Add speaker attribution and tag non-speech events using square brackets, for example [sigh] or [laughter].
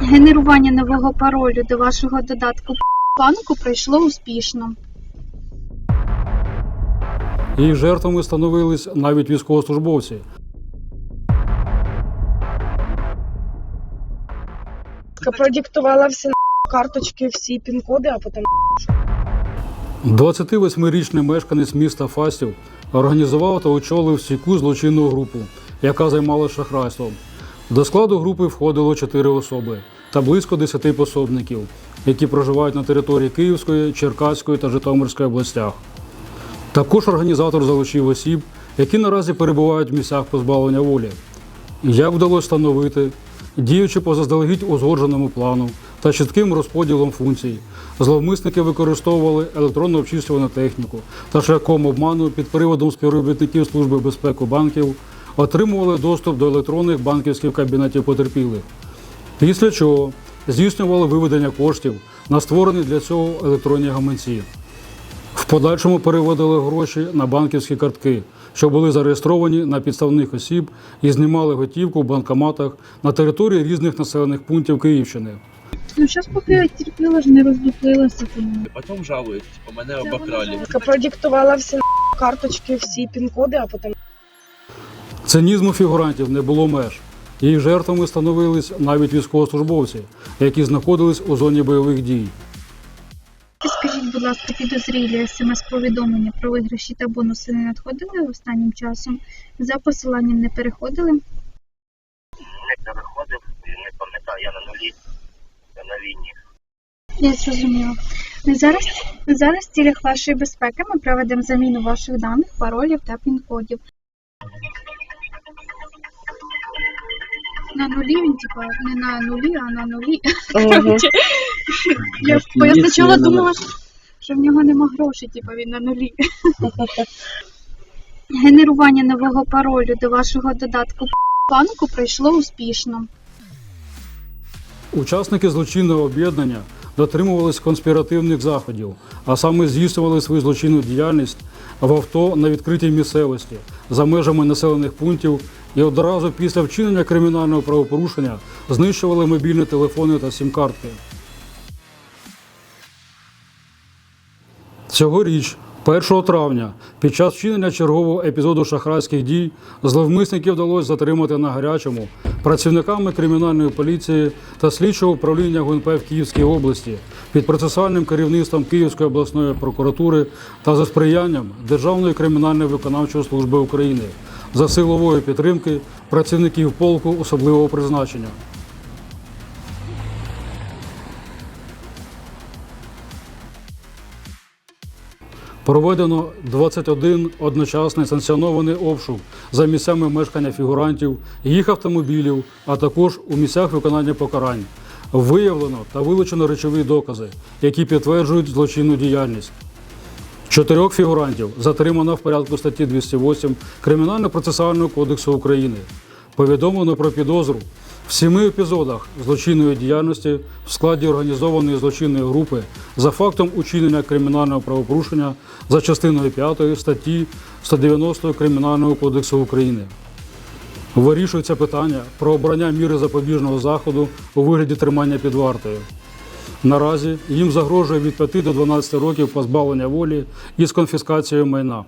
Speaker 1: Генерування нового паролю до вашого додатку банку пройшло успішно.
Speaker 2: Її жертвами становились навіть військовослужбовці.
Speaker 3: Продиктувала всі карточки, всі пін-коди, а потім
Speaker 2: 28-річний мешканець міста Фастів організував та очолив стійку злочинну групу, яка займалася шахрайством. До складу групи входило 4 особи та близько 10 пособників, які проживають на території Київської, Черкаської та Житомирської областях. Також організатор залучив осіб, які наразі перебувають в місцях позбавлення волі. Як вдалося встановити, діючи по заздалегідь узгодженому плану та чітким розподілом функцій, зловмисники використовували електронну обчислювану техніку та шляхом обману під приводом співробітників Служби безпеки банків отримували доступ до електронних банківських кабінетів потерпілих. Після чого здійснювали виведення коштів на створені для цього електронні гаманці. В подальшому переводили гроші на банківські картки, що були зареєстровані на підставних осіб і знімали готівку в банкоматах на території різних населених пунктів Київщини.
Speaker 1: Ну, зараз поки я терпіла ж не роздуплилася. Тому.
Speaker 4: Потом жалують, типу, мене обокрали.
Speaker 3: продиктувала всі карточки, всі пін-коди, а потім
Speaker 2: Цинізму фігурантів не було меж. Її жертвами становились навіть військовослужбовці, які знаходились у зоні бойових дій.
Speaker 1: Скажіть, будь ласка, підозрілі смс-повідомлення про виграші та бонуси не надходили останнім часом? За посиланням не переходили?
Speaker 5: не переходив не пам'ятаю, я на нулі, я на війні.
Speaker 1: Я зрозуміла. Зараз, зараз в цілях вашої безпеки ми проведемо заміну ваших даних, паролів та пін-кодів. На нулі він, типа, не на нулі, а на нулі. Короче, я, бо я спочатку думала, що в нього нема грошей, типа він на нулі. [laughs] Генерування нового паролю до вашого додатку банку пройшло успішно.
Speaker 2: Учасники злочинного об'єднання дотримувались конспіративних заходів, а саме здійснювали свою злочинну діяльність в авто на відкритій місцевості за межами населених пунктів і одразу після вчинення кримінального правопорушення знищували мобільні телефони та сім-картки. Цьогоріч, 1 травня, під час вчинення чергового епізоду шахрайських дій, зловмисників вдалося затримати на гарячому працівниками кримінальної поліції та слідчого управління ГУНП в Київській області під процесуальним керівництвом Київської обласної прокуратури та за сприянням Державної кримінальної виконавчої служби України за силової підтримки працівників полку особливого призначення. Проведено 21 одночасний санкціонований обшук за місцями мешкання фігурантів, їх автомобілів, а також у місцях виконання покарань. Виявлено та вилучено речові докази, які підтверджують злочинну діяльність. Чотирьох фігурантів затримано в порядку статті 208 Кримінально-процесуального кодексу України. Повідомлено про підозру в семи епізодах злочинної діяльності в складі організованої злочинної групи за фактом учинення кримінального правопорушення за частиною 5 статті 190 Кримінального кодексу України. Вирішується питання про обрання міри запобіжного заходу у вигляді тримання під вартою. Наразі їм загрожує від 5 до 12 років позбавлення волі із конфіскацією майна.